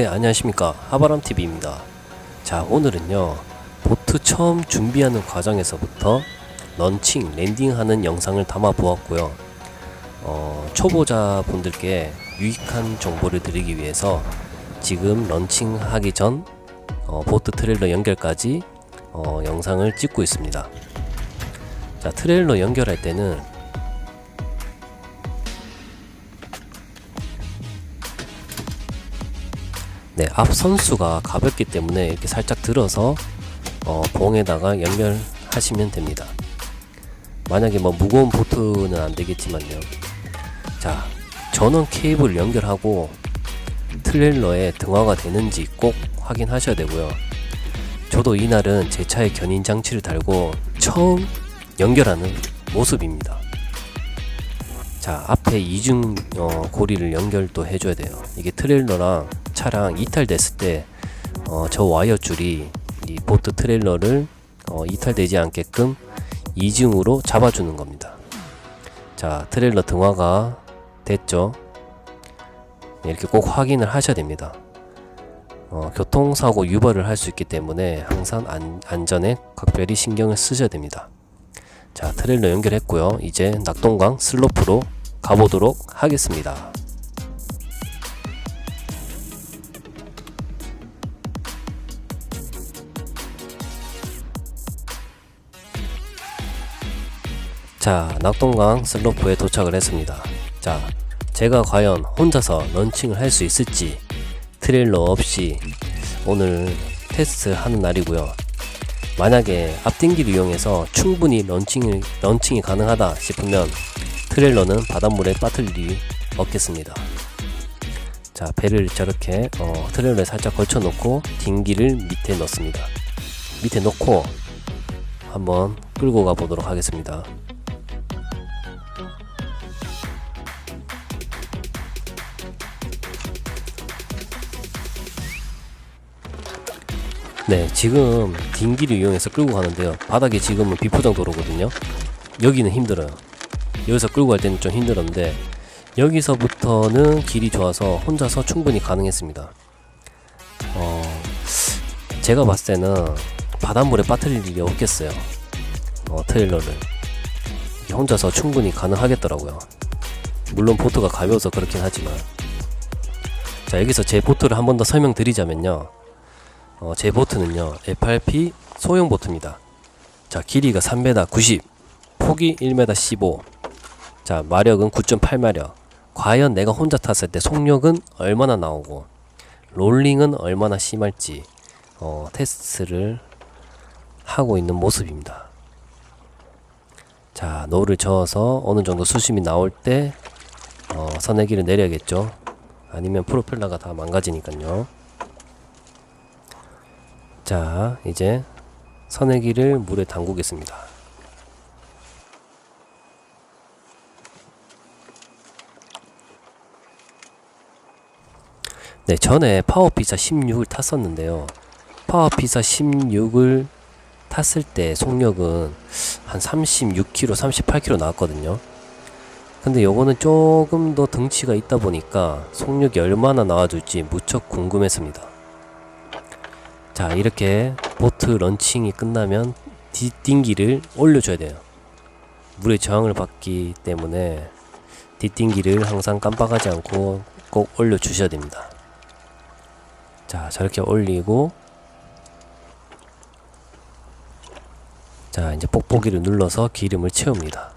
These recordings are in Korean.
네, 안녕하십니까. 하바람TV입니다. 자 오늘은요 보트 처음 준비하는 과정에서부터 런칭 랜딩하는 영상을 담아 보았고요. 어, 초보자 분들께 유익한 정보를 드리기 위해서 지금 런칭하기 전 어, 보트 트레일러 연결까지 어, 영상을 찍고 있습니다. 자 트레일러 연결할 때는 네, 앞 선수가 가볍기 때문에 이렇게 살짝 들어서 어, 봉에다가 연결하시면 됩니다. 만약에 뭐 무거운 보트는 안 되겠지만요. 자, 전원 케이블 연결하고 트레일러에 등화가 되는지 꼭 확인하셔야 되고요. 저도 이날은 제 차에 견인 장치를 달고 처음 연결하는 모습입니다. 자, 앞에 이중 어, 고리를 연결도 해줘야 돼요. 이게 트레일러랑 차랑 이탈됐을 때, 어, 저 와이어 줄이 이 보트 트레일러를 어, 이탈되지 않게끔 이중으로 잡아주는 겁니다. 자, 트레일러 등화가 됐죠? 네, 이렇게 꼭 확인을 하셔야 됩니다. 어, 교통사고 유발을 할 수 있기 때문에 항상 안, 안전에 각별히 신경을 쓰셔야 됩니다. 자, 트레일러 연결했고요. 이제 낙동강 슬로프로 가보도록 하겠습니다. 자, 낙동강 슬로프에 도착을 했습니다. 자, 제가 과연 혼자서 런칭을 할 수 있을지 트레일러 없이 오늘 테스트 하는 날이고요. 만약에 앞등기를 이용해서 충분히 런칭이, 런칭이 가능하다 싶으면 트레일러는 바닷물에 빠뜨릴 일이 없겠습니다. 자, 배를 저렇게 어, 트레일러에 살짝 걸쳐 놓고 딩기를 밑에 넣습니다. 밑에 놓고 한번 끌고 가 보도록 하겠습니다. 네, 지금 딩기를 이용해서 끌고 가는데요. 바닥에 지금은 비포장 도로거든요. 여기는 힘들어요. 여기서 끌고 갈 때는 좀 힘들었는데 여기서부터는 길이 좋아서 혼자서 충분히 가능했습니다. 어, 제가 봤을 때는 바닷물에 빠뜨릴 일이 없겠어요. 어, 트레일러를 혼자서 충분히 가능하겠더라고요. 물론 보트가 가벼워서 그렇긴 하지만 자 여기서 제 보트를 한 번 더 설명드리자면요. 어, 제 보트는요 FRP 소형 보트입니다. 자 길이가 3m 90, 폭이 1m 15. 자 마력은 9.8마력. 과연 내가 혼자 탔을 때 속력은 얼마나 나오고 롤링은 얼마나 심할지 어, 테스트를 하고 있는 모습입니다. 자 노를 저어서 어느 정도 수심이 나올 때 어, 선내기를 내려야겠죠. 아니면 프로펠러가 다 망가지니까요. 자, 이제 선내기를 물에 담그겠습니다. 네, 전에 파워피사 16을 탔었는데요. 파워피사 16을 탔을 때 속력은 한 36km, 38km 나왔거든요. 근데 요거는 조금 더 덩치가 있다 보니까 속력이 얼마나 나와줄지 무척 궁금했습니다. 자 이렇게 보트 런칭이 끝나면 뒷딩기를 올려줘야 돼요. 물의 저항을 받기 때문에 뒷딩기를 항상 깜빡하지 않고 꼭 올려주셔야 됩니다. 자 저렇게 올리고 자 이제 뽁뽁이를 눌러서 기름을 채웁니다.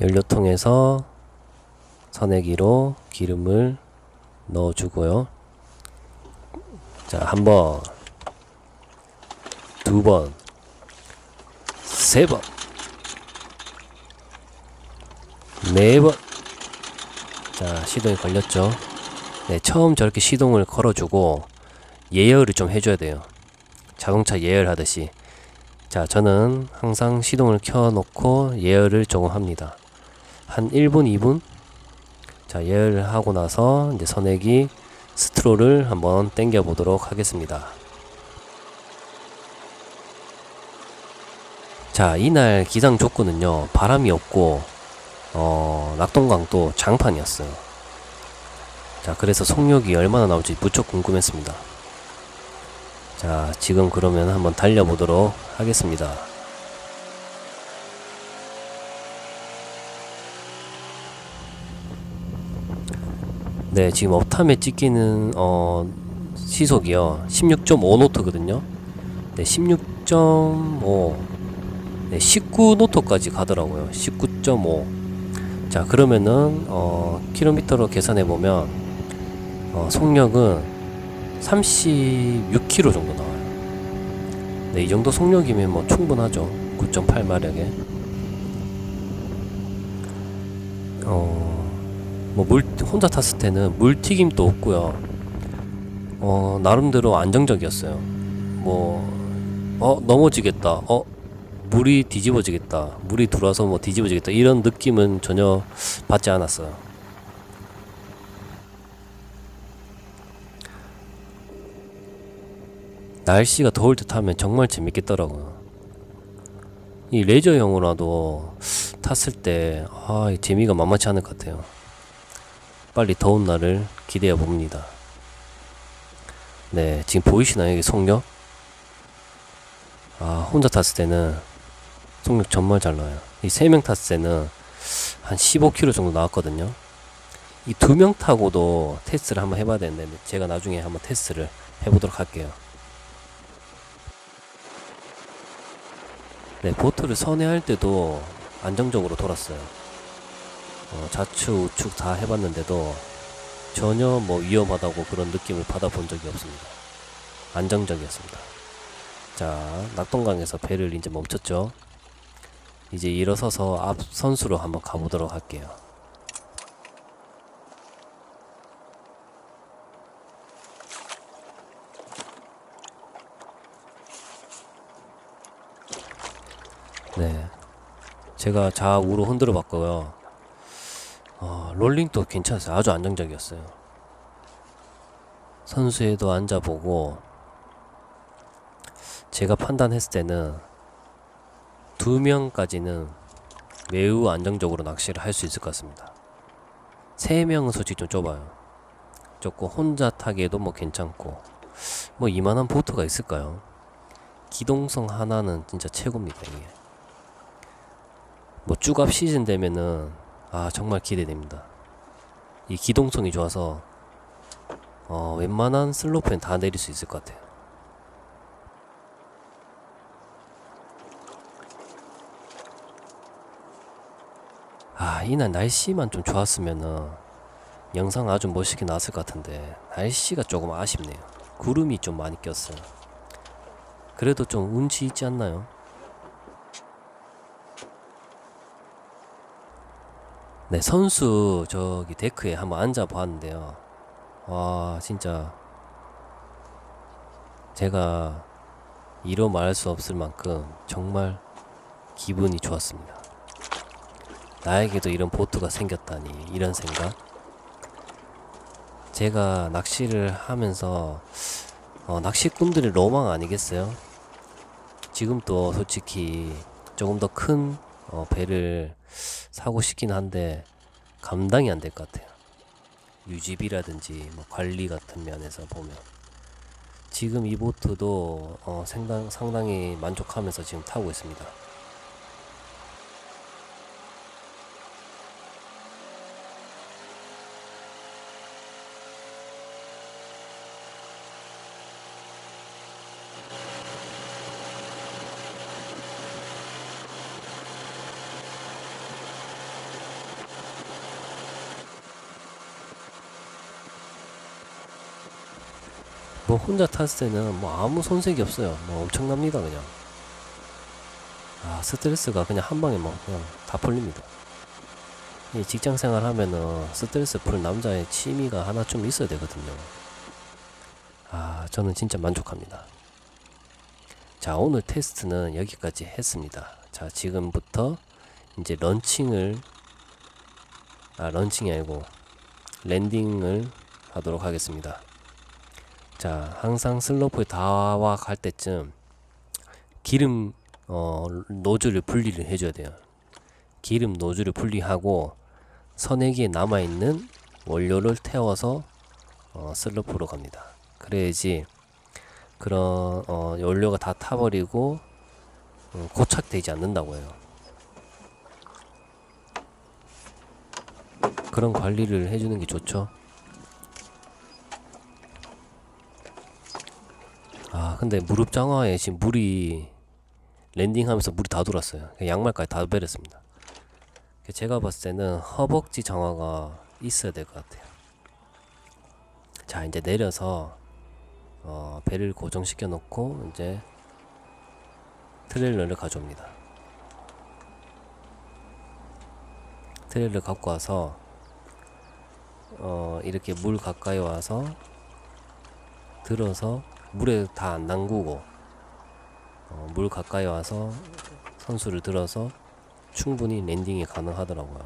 연료통에서 선내기로 기름을 넣어주고요 자, 한 번, 두 번, 세 번, 네 번. 자, 시동이 걸렸죠? 네, 처음 저렇게 시동을 걸어주고 예열을 좀 해줘야 돼요. 자동차 예열하듯이. 자, 저는 항상 시동을 켜놓고 예열을 조금 합니다. 한 1분, 2분? 자, 예열을 하고 나서 이제 선액이 스트로를 한번 당겨 보도록 하겠습니다. 자, 이날 기상 조건은요, 바람이 없고, 어, 낙동강도 장판이었어요. 자, 그래서 속력이 얼마나 나올지 무척 궁금했습니다. 자, 지금 그러면 한번 달려보도록 하겠습니다. 네, 지금 업탐에 찍히는 어, 시속이요. 16.5 노트거든요. 네, 16.5. 네, 19 노트까지 가더라고요. 19.5. 자, 그러면은 어, 킬로미터로 계산해 보면 어, 속력은 36km 정도 나와요. 네, 이 정도 속력이면 뭐 충분하죠. 9.8마력에. 어, 뭐 물, 혼자 탔을 때는 물튀김도 없고요. 어, 나름대로 안정적이었어요. 뭐, 어, 넘어지겠다. 어, 물이 뒤집어지겠다. 물이 들어와서 뭐 뒤집어지겠다. 이런 느낌은 전혀 받지 않았어요. 날씨가 더울 때 타면 정말 재밌겠더라고요. 이 레저용으로라도 탔을 때, 아, 이 재미가 만만치 않을 것 같아요. 빨리 더운 날을 기대해 봅니다. 네, 지금 보이시나요? 여기 속력? 아, 혼자 탔을 때는 속력 정말 잘 나와요. 이 세 명 탔을 때는 한 15km 정도 나왔거든요. 이 두 명 타고도 테스트를 한번 해봐야 되는데, 제가 나중에 한번 테스트를 해보도록 할게요. 네, 보트를 선회할 때도 안정적으로 돌았어요. 어, 좌측, 우측 다 해봤는데도 전혀 뭐 위험하다고 그런 느낌을 받아본 적이 없습니다. 안정적이었습니다. 자, 낙동강에서 배를 이제 멈췄죠. 이제 일어서서 앞 선수로 한번 가보도록 할게요. 네. 제가 좌우로 흔들어 봤고요. 어, 롤링도 괜찮았어요. 아주 안정적이었어요. 선수에도 앉아보고, 제가 판단했을 때는 두 명까지는 매우 안정적으로 낚시를 할 수 있을 것 같습니다. 세 명은 솔직히 좀 좁아요. 좁고 혼자 타기에도 뭐 괜찮고 뭐 이만한 보트가 있을까요? 기동성 하나는 진짜 최고입니다 이게. 뭐 쭈갑 시즌 되면은 아 정말 기대됩니다. 이 기동성이 좋아서 어 웬만한 슬로프엔 다 내릴 수 있을 것 같아요. 아 이날 날씨만 좀 좋았으면은 영상 아주 멋있게 나왔을 것 같은데 날씨가 조금 아쉽네요. 구름이 좀 많이 꼈어요. 그래도 좀 운치 있지 않나요? 네, 선수 저기 데크에 한번 앉아 보았는데요. 와, 진짜 제가 이로 말할 수 없을 만큼 정말 기분이 좋았습니다. 나에게도 이런 보트가 생겼다니 이런 생각. 제가 낚시를 하면서 어, 낚시꾼들의 로망 아니겠어요? 지금 또 솔직히 조금 더큰 어, 배를 사고 싶긴 한데 감당이 안 될 것 같아요. 유지비라든지 뭐 관리 같은 면에서 보면 지금 이 보트도 어, 상당, 상당히 만족하면서 지금 타고 있습니다. 뭐 혼자 탔을 때는 뭐 아무 손색이 없어요. 뭐 엄청납니다 그냥. 아 스트레스가 그냥 한 방에 뭐 그냥 다 풀립니다. 이 직장 생활 하면은 스트레스 풀 남자의 취미가 하나 좀 있어야 되거든요. 아 저는 진짜 만족합니다. 자 오늘 테스트는 여기까지 했습니다. 자 지금부터 이제 런칭을 아 런칭이 아니고 랜딩을 하도록 하겠습니다. 자, 항상 슬로프에 다와 갈 때쯤 기름 어, 노즐을 분리를 해줘야 돼요. 기름 노즐을 분리하고 선에기에 남아 있는 원료를 태워서 어, 슬로프로 갑니다. 그래야지 그런 어, 연료가 다 타버리고 어, 고착되지 않는다고 해요. 그런 관리를 해주는 게 좋죠. 아 근데 무릎 장화에 지금 물이 랜딩하면서 물이 다 돌았어요. 양말까지 다 베렸습니다. 제가 봤을 때는 허벅지 장화가 있어야 될 것 같아요. 자 이제 내려서 어, 배를 고정시켜 놓고 이제 트레일러를 가져옵니다. 트레일러 갖고 와서 어, 이렇게 물 가까이 와서 들어서 물에 다 안 담그고 어, 물 가까이 와서 선수를 들어서 충분히 랜딩이 가능하더라고요.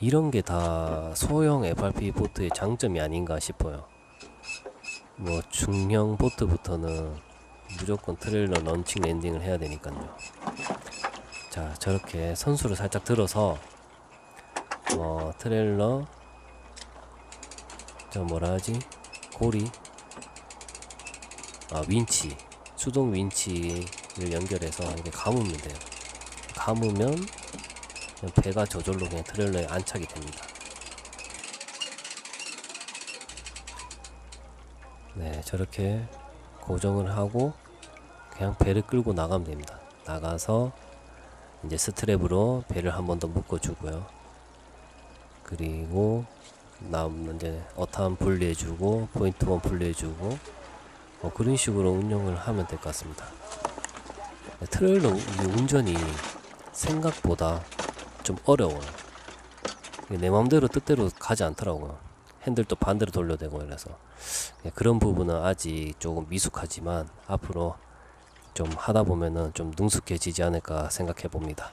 이런 게 다 소형 FRP 보트의 장점이 아닌가 싶어요. 뭐 중형 보트부터는 무조건 트레일러 런칭 랜딩을 해야 되니까요. 자 저렇게 선수를 살짝 들어서 어 트레일러 저 뭐라 하지 고리 아 윈치 수동 윈치를 연결해서 이렇게 감으면 돼요. 감으면 배가 저절로 그냥 트레일러에 안착이 됩니다. 네, 저렇게 고정을 하고 그냥 배를 끌고 나가면 됩니다. 나가서 이제 스트랩으로 배를 한 번 더 묶어 주고요. 그리고 남 이제 어탄 분리해 주고 포인트 원 분리해 주고 어, 그런 식으로 운영을 하면 될 것 같습니다. 네, 트레일러 이 운전이 생각보다 좀 어려워요. 내 마음대로 뜻대로 가지 않더라고요. 핸들도 반대로 돌려야 되고 이래서 예, 그런 부분은 아직 조금 미숙하지만 앞으로 좀 하다 보면은 좀 능숙해지지 않을까 생각해 봅니다.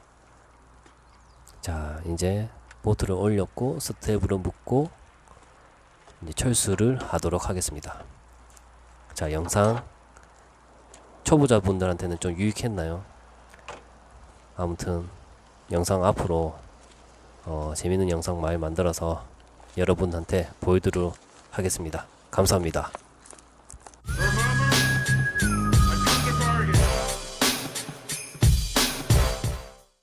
자, 이제 보트를 올렸고 스텝으로 묶고 이제 철수를 하도록 하겠습니다. 자, 영상 초보자분들한테는 좀 유익했나요? 아무튼 영상 앞으로 어, 재밌는 영상 많이 만들어서 여러분한테 보여드리도록 하겠습니다. 감사합니다.